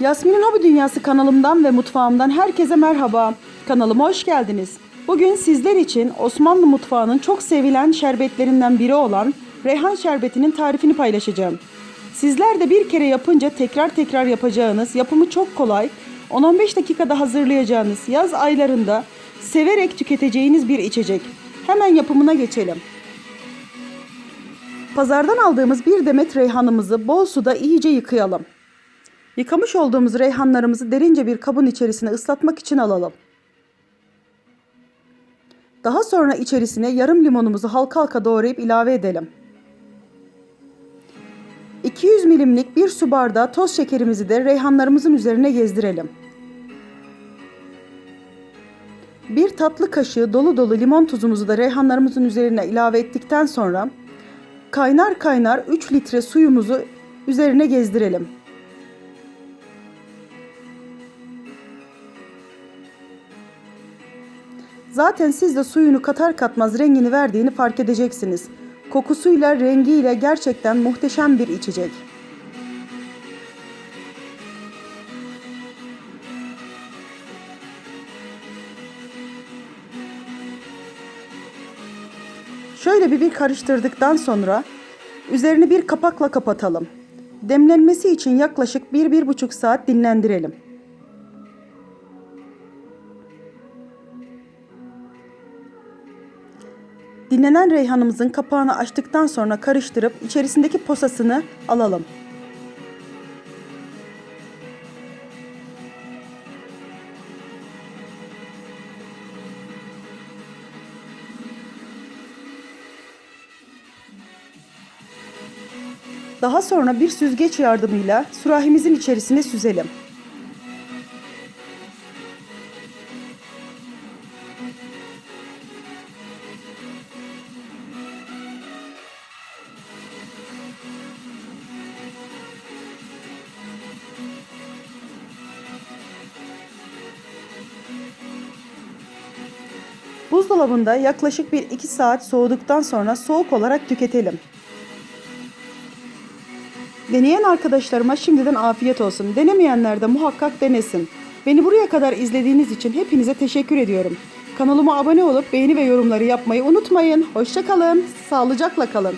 Yasmin'in Hobi Dünyası kanalımdan ve mutfağımdan herkese merhaba. Kanalıma hoş geldiniz. Bugün sizler için Osmanlı mutfağının çok sevilen şerbetlerinden biri olan reyhan şerbetinin tarifini paylaşacağım. Sizler de bir kere yapınca tekrar tekrar yapacağınız, yapımı çok kolay, 10-15 dakikada hazırlayacağınız yaz aylarında severek tüketeceğiniz bir içecek. Hemen yapımına geçelim. Pazardan aldığımız bir demet reyhanımızı bol suda iyice yıkayalım. Yıkamış olduğumuz reyhanlarımızı derince bir kabın içerisine ıslatmak için alalım. Daha sonra içerisine yarım limonumuzu halka halka doğrayıp ilave edelim. 200 milimlik bir su bardağı toz şekerimizi de reyhanlarımızın üzerine gezdirelim. Bir tatlı kaşığı dolu dolu limon tuzumuzu da reyhanlarımızın üzerine ilave ettikten sonra kaynar kaynar 3 litre suyumuzu üzerine gezdirelim. Zaten siz de suyunu katar katmaz rengini verdiğini fark edeceksiniz. Kokusuyla, rengiyle gerçekten muhteşem bir içecek. Şöyle bir bir karıştırdıktan sonra üzerini bir kapakla kapatalım. Demlenmesi için yaklaşık 1-1,5 saat dinlendirelim. Dinlenen reyhanımızın kapağını açtıktan sonra karıştırıp içerisindeki posasını alalım. Daha sonra bir süzgeç yardımıyla sürahimizin içerisine süzelim. Buzdolabında yaklaşık bir 2 saat soğuduktan sonra soğuk olarak tüketelim. Deneyen arkadaşlarıma şimdiden afiyet olsun. Denemeyenler de muhakkak denesin. Beni buraya kadar izlediğiniz için hepinize teşekkür ediyorum. Kanalıma abone olup beğeni ve yorumları yapmayı unutmayın. Hoşçakalın, sağlıcakla kalın.